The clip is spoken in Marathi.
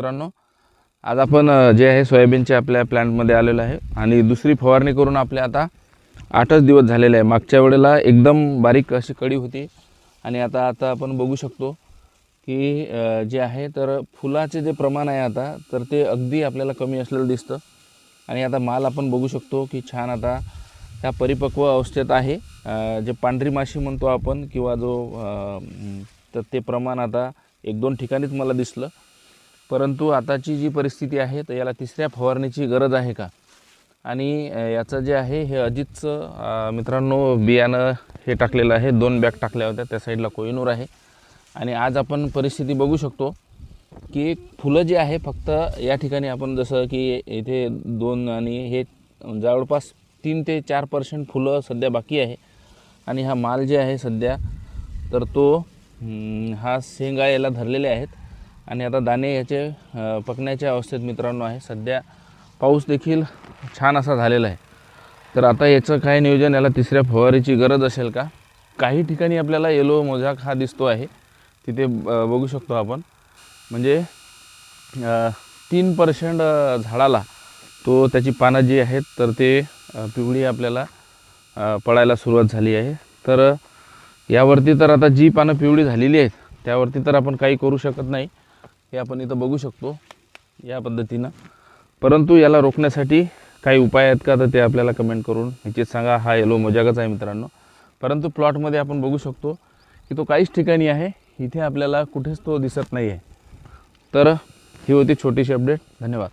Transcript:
मित्रांनो आज आपण जे आहे सोयाबीनच्या आपल्या प्लॅन्टमध्ये आलेलो आहे. आणि दुसरी फवारणी करून आपले आता आठच दिवस झालेले आहे. मागच्या वेळेला एकदम बारीक अशी कडी होती. आणि आता आता आपण बघू शकतो की जे आहे तर फुलाचे जे प्रमाण आहे आता तर ते अगदी आपल्याला कमी असलेलं दिसतं. आणि आता माल आपण बघू शकतो की छान आता त्या परिपक्व अवस्थेत आहे. जे पांढरी माशी म्हणतो आपण किंवा जो तर ते प्रमाण आता एक दोन ठिकाणीच मला दिसलं. परंतु आताची जी परिस्थिती आहे तर याला तिसऱ्या फवारणीची गरज आहे का? आणि याचं जे आहे हे अजितचं मित्रांनो बियाणं हे टाकलेलं आहे. दोन बॅग टाकल्या होत्या त्या साईडला कोहिनूर आहे. आणि आज आपण परिस्थिती बघू शकतो की फुलं जी आहे फक्त या ठिकाणी आपण जसं की इथे दोन आणि हे जवळपास तीन ते चार पर्सेंट फुलं सध्या बाकी आहे. आणि हा माल जे आहे सध्या तर तो हा शेंगा याला धरलेले आहेत. आणि आता दाणे याचे पकण्याच्या अवस्थेत मित्रांनो आहे. सध्या पाऊस देखील छान असा झालेला आहे. तर आता याचं काय नियोजन याला तिसऱ्या फवारीची गरज असेल का? काही ठिकाणी आपल्याला येलो मोजाक हा दिसतो आहे. तिथे बघू शकतो आपण. म्हणजे तीन पर्सेंट झाडाला तो त्याची पानं जी आहेत तर ते पिवळी आपल्याला पडायला सुरुवात झाली आहे. तर यावरती तर आता जी पानं पिवळी झालेली आहेत त्यावरती तर आपण काही करू शकत नाही. हे आपण इथं बघू शकतो या पद्धतीनं. परंतु याला रोखण्यासाठी काही उपाय आहेत का? तर ते आपल्याला कमेंट करून निश्चित सांगा. हा येलो मोजागच आहे मित्रांनो. परंतु प्लॉटमध्ये आपण बघू शकतो की तो काहीच ठिकाणी आहे. इथे आपल्याला कुठेच तो दिसत नाही आहे तर ही होती छोटीशी अपडेट धन्यवाद.